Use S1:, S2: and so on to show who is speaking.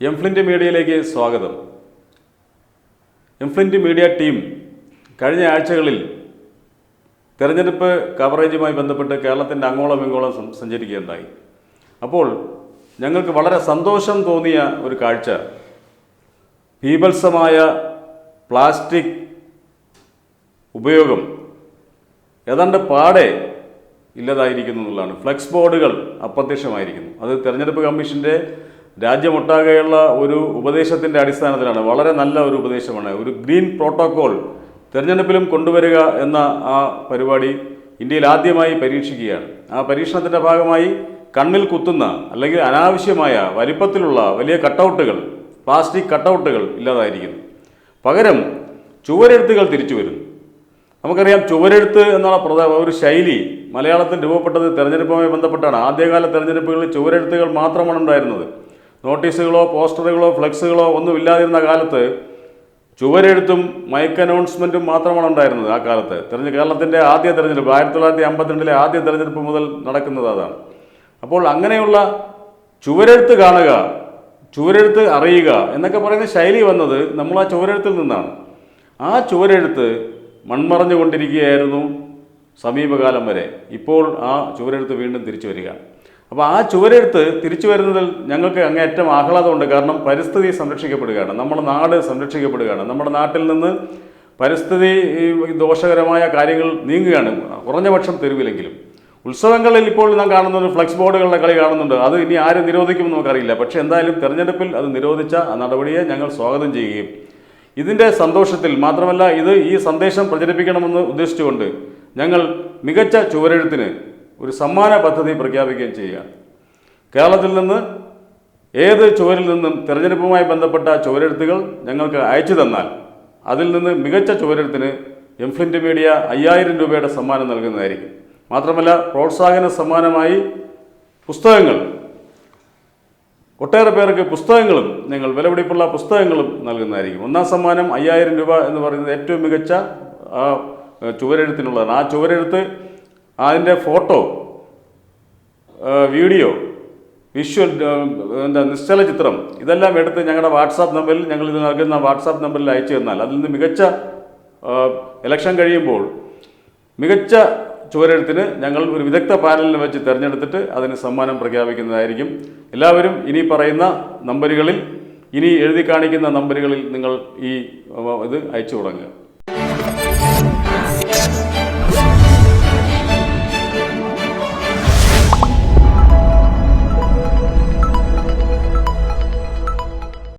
S1: എംഫ്ലിന്റ് മീഡിയയിലേക്ക് സ്വാഗതം. എംഫ്ലിന്റ് media team കഴിഞ്ഞ ആഴ്ചകളിൽ തെരഞ്ഞെടുപ്പ് കവറേജുമായി ബന്ധപ്പെട്ട് കേരളത്തിന്റെ അങ്ങോളം ഇങ്ങോളം സഞ്ചരിക്കുകയുണ്ടായി. അപ്പോൾ ഞങ്ങൾക്ക് വളരെ സന്തോഷം തോന്നിയ ഒരു കാഴ്ച. ഭീഭത്സമായ പ്ലാസ്റ്റിക് ഉപയോഗം ഏതാണ്ട് പാടെ ഇല്ലതായിരിക്കുന്നു എന്നുള്ളതാണ്. ഫ്ലെക്സ് ബോർഡുകൾ അപ്രത്യക്ഷമായിരിക്കുന്നു. അത് തെരഞ്ഞെടുപ്പ് കമ്മീഷന്റെ രാജ്യമൊട്ടാകെയുള്ള ഒരു ഉപദേശത്തിന്റെ അടിസ്ഥാനത്തിലാണ് വളരെ നല്ല ഒരു ഉപദേശമാണ്. ഒരു ഗ്രീൻ പ്രോട്ടോകോൾ തിരഞ്ഞെടുപ്പിലും കൊണ്ടുവരിക എന്ന ആ പരിപാടി ഇന്ത്യയിൽ ആദ്യമായി പരീക്ഷിക്കുകയാണ്. ആ പരീക്ഷണത്തിന്റെ ഭാഗമായി കണ്ണിൽ കുത്തുന്ന അല്ലെങ്കിൽ അനാവശ്യമായ വലിപ്പത്തിലുള്ള വലിയ കട്ടൗട്ടുകൾ പ്ലാസ്റ്റിക് കട്ടൗട്ടുകൾ ഇല്ലാതായിരിക്കുന്നു. പകരം ചുവരെഴുത്തുകൾ തിരിച്ചു വരുന്നു. നമുക്കറിയാം ചുവരെഴുത്ത് എന്നുള്ള പ്രധാന ഒരു ശൈലി മലയാളത്തിൽ രൂപപ്പെട്ടത് തെരഞ്ഞെടുപ്പുമായി ബന്ധപ്പെട്ടാണ്. ആദ്യകാല തെരഞ്ഞെടുപ്പുകളിൽ ചുവരെഴുത്തുകൾ മാത്രമാണ് ഉണ്ടായിരുന്നത്. നോട്ടീസുകളോ പോസ്റ്ററുകളോ ഫ്ലെക്സുകളോ ഒന്നും ഇല്ലാതിരുന്ന കാലത്ത് ചുവരെഴുത്തും മൈക്ക് അനൗൺസ്മെന്റും മാത്രമാണ് ഉണ്ടായിരുന്നത് ആ കാലത്ത്. തെരഞ്ഞെ കേരളത്തിന്റെ ആദ്യ തെരഞ്ഞെടുപ്പ് ആയിരത്തി തൊള്ളായിരത്തി അമ്പത്തിരണ്ടിലെ ആദ്യ തെരഞ്ഞെടുപ്പ് മുതൽ നടക്കുന്നത് അതാണ്. അപ്പോൾ അങ്ങനെയുള്ള ചുവരെഴുത്ത് കാണുക ചുവരെഴുത്ത് അറിയുക എന്നൊക്കെ പറയുന്ന ശൈലി വന്നത് നമ്മൾ ആ ചുവരെഴുത്തിൽ നിന്നാണ്. ആ ചുവരെഴുത്ത് മൺമറഞ്ഞുകൊണ്ടിരിക്കുകയായിരുന്നു സമീപകാലം വരെ. ഇപ്പോൾ ആ ചുവരെഴുത്ത് വീണ്ടും തിരിച്ചു വരിക അപ്പോൾ ആ ചുവരെടുത്ത് തിരിച്ചു വരുന്നതിൽ ഞങ്ങൾക്ക് അങ്ങേയറ്റം ആഹ്ലാദമുണ്ട്. കാരണം പരിസ്ഥിതി സംരക്ഷിക്കപ്പെടുകയാണ്. നമ്മുടെ നാട് സംരക്ഷിക്കപ്പെടുകയാണ്. നമ്മുടെ നാട്ടിൽ നിന്ന് പരിസ്ഥിതി ദോഷകരമായ കാര്യങ്ങൾ നീങ്ങുകയാണ്. കുറഞ്ഞ പക്ഷം തെരുവിലെങ്കിലും. ഉത്സവങ്ങളിൽ ഇപ്പോൾ നാം കാണുന്നുണ്ട് ഫ്ലെക്സ് ബോർഡുകളുടെ കളി കാണുന്നുണ്ട്. അത് ഇനി ആര് നിരോധിക്കുമെന്ന് നമുക്കറിയില്ല. പക്ഷേ എന്തായാലും തെരഞ്ഞെടുപ്പിൽ അത് നിരോധിച്ച ആ നടപടിയെ ഞങ്ങൾ സ്വാഗതം ചെയ്യുകയും ഇതിന്റെ സന്തോഷത്തിൽ മാത്രമല്ല ഇത് ഈ സന്ദേശം പ്രചരിപ്പിക്കണമെന്ന് ഉദ്ദേശിച്ചുകൊണ്ട് ഞങ്ങൾ മികച്ച ചുവരെഴുത്തിന് ഒരു സമ്മാന പദ്ധതി പ്രഖ്യാപിക്കുകയും ചെയ്യുകയാണ് കേരളത്തിൽ നിന്ന് ഏത് ചുവരിൽ നിന്നും തിരഞ്ഞെടുപ്പുമായി ബന്ധപ്പെട്ട ചുവരെഴുത്തുകൾ ഞങ്ങൾക്ക് അയച്ചു തന്നാൽ അതിൽ നിന്ന് മികച്ച ചുവരെഴുത്തിന് എംഫ്ലിന്റ് മീഡിയ അയ്യായിരം രൂപയുടെ സമ്മാനം നൽകുന്നതായിരിക്കും. മാത്രമല്ല പ്രോത്സാഹന സമ്മാനമായി പുസ്തകങ്ങൾ ഒട്ടേറെ പേർക്ക് പുസ്തകങ്ങളും ഞങ്ങൾ വിലപിടിപ്പുള്ള പുസ്തകങ്ങളും നൽകുന്നതായിരിക്കും. ഒന്നാം സമ്മാനം അയ്യായിരം രൂപ എന്ന് പറയുന്നത് ഏറ്റവും മികച്ച ചുവരെഴുത്തിനുള്ളതാണ്. ആ ചുവരെഴുത്ത് അതിന്റെ ഫോട്ടോ വീഡിയോ വിഷ്വൽ എന്താ നിശ്ചല ചിത്രം ഇതെല്ലാം എടുത്ത് ഞങ്ങളുടെ വാട്സാപ്പ് നമ്പറിൽ ഞങ്ങൾ ഇത് നൽകുന്ന വാട്സാപ്പ് നമ്പറിൽ അയച്ചു തന്നാൽ അതിൽ നിന്ന് മികച്ച എലക്ഷൻ കഴിയുമ്പോൾ മികച്ച ചുവരെഴുത്തിന് ഞങ്ങൾ ഒരു വിദഗ്ധ പാനലിൽ വെച്ച് തിരഞ്ഞെടുത്തിട്ട് അതിന് സമ്മാനം പ്രഖ്യാപിക്കുന്നതായിരിക്കും. എല്ലാവരും ഇനി പറയുന്ന നമ്പറുകളിൽ ഇനി എഴുതി കാണിക്കുന്ന നമ്പറുകളിൽ നിങ്ങൾ ഈ ഇത് അയച്ചു തുടങ്ങുക.